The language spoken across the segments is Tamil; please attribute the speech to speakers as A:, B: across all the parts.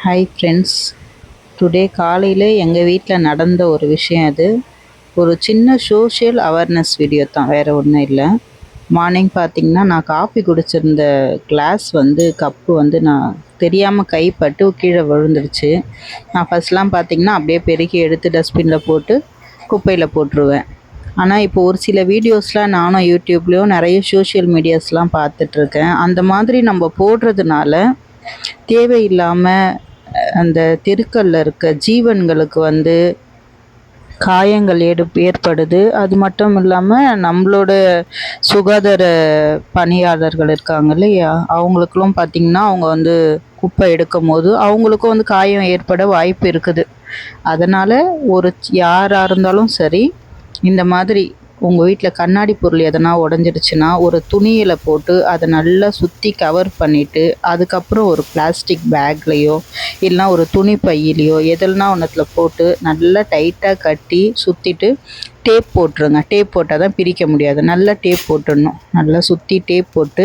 A: ஹாய் ஃப்ரெண்ட்ஸ் டுடே காலையில் எங்கள் வீட்டில் நடந்த ஒரு விஷயம் அது. ஒரு சின்ன சோஷியல் அவேர்னஸ் வீடியோ தான். வேறு ஒன்றும் இல்லை. மார்னிங் பார்த்தீங்கன்னா நான் காஃபி குடிச்சிருந்த கிளாஸ் வந்து கப்பு வந்து நான் தெரியாமல் கைப்பட்டு கீழே விழுந்துருச்சு. நான் ஃபஸ்ட்லாம் பார்த்தீங்கன்னா அப்படியே பெருக்கி எடுத்து டஸ்ட்பினில் போட்டு குப்பையில் போட்டுருவேன். ஆனால் இப்போ ஒரு சில வீடியோஸ்லாம் நானும் யூடியூப்லேயும் நிறைய சோஷியல் மீடியாஸ்லாம் பார்த்துட்ருக்கேன் அந்த மாதிரி நம்ம போடுறதுனால தேவையில்லாமல் அந்த தெருக்கல்ல இருக்க ஜீவன்களுக்கு வந்து காயங்கள் ஏடு ஏற்படுது. அது மட்டும் இல்லாமல் நம்மளோட சுகாதார பணியாளர்கள் இருக்காங்க இல்லையா? அவங்களுக்கெல்லாம் பார்த்திங்கன்னா அவங்க வந்து குப்பை எடுக்கும் போது அவங்களுக்கும் வந்து காயம் ஏற்பட வாய்ப்பு இருக்குது. அதனால் ஒரு யாராக இருந்தாலும் சரி இந்த மாதிரி உங்கள் வீட்டில் கண்ணாடி பொருள் எதனா உடஞ்சிடுச்சுன்னா ஒரு துணியில் போட்டு அதை நல்லா சுற்றி கவர் பண்ணிவிட்டு அதுக்கப்புறம் ஒரு பிளாஸ்டிக் பேக்லேயோ இல்லைனா ஒரு துணி பையிலையோ எதுலனா ஒன்றத்தில் போட்டு நல்லா டைட்டாக கட்டி சுற்றிட்டு டேப் போட்டுருங்க. டேப் போட்டால் தான் பிரிக்க முடியாது. நல்லா டேப் போட்டுடணும். நல்லா சுற்றி டேப் போட்டு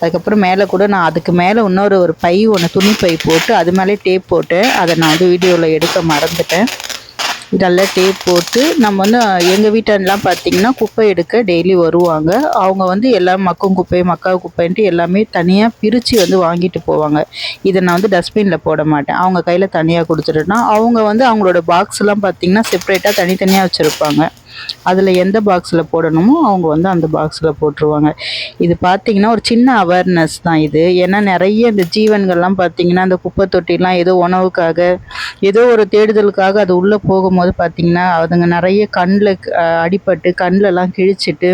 A: அதுக்கப்புறம் மேலே கூட நான் அதுக்கு மேலே இன்னொரு ஒரு பை ஒன்று துணி பை போட்டு அது மேலே டேப் போட்டு அதை நான் வந்து வீடியோவில் எடுக்க மறந்துட்டேன். இதெல்லாம் டேப் போட்டு நம்ம வந்து எங்கள் வீட்டெல்லாம் பார்த்திங்கன்னா குப்பை எடுக்க டெய்லி வருவாங்க. அவங்க வந்து எல்லாம் மக்கும் குப்பை மக்கா குப்பைன்ட்டு எல்லாமே தனியாக பிரித்து வந்து வாங்கிட்டு போவாங்க. இதை நான் வந்து டஸ்ட்பினில் போட மாட்டேன். அவங்க கையில் தனியாக கொடுத்துட்டேன்னா அவங்க வந்து அவங்களோட பாக்ஸ்லாம் பார்த்திங்கன்னா செப்ரேட்டாக தனித்தனியாக வச்சுருப்பாங்க. அதில் எந்த பாக்ஸில் போடணுமோ அவங்க வந்து அந்த பாக்ஸில் போட்டுருவாங்க. இது பார்த்திங்கன்னா ஒரு சின்ன அவேர்னஸ் தான் இது. ஏன்னா நிறைய இந்த ஜீவன்கள்லாம் பார்த்திங்கன்னா அந்த குப்பை தொட்டிலாம் ஏதோ உணவுக்காக ஏதோ ஒரு தேடுதலுக்காக அது உள்ளே போகும்போது பார்த்திங்கன்னா அதுங்க நிறைய கண்ணில் அடிபட்டு கண்ணிலலாம் கிழிச்சிட்டு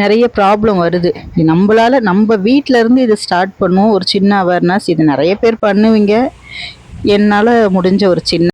A: நிறைய ப்ராப்ளம் வருது. நம்மளால் நம்ம வீட்டிலேருந்து இதை ஸ்டார்ட் பண்ணுவோம் ஒரு சின்ன அவேர்னஸ் இது நிறைய பேர் பண்ணுவீங்க. என்னால் முடிஞ்ச ஒரு சின்ன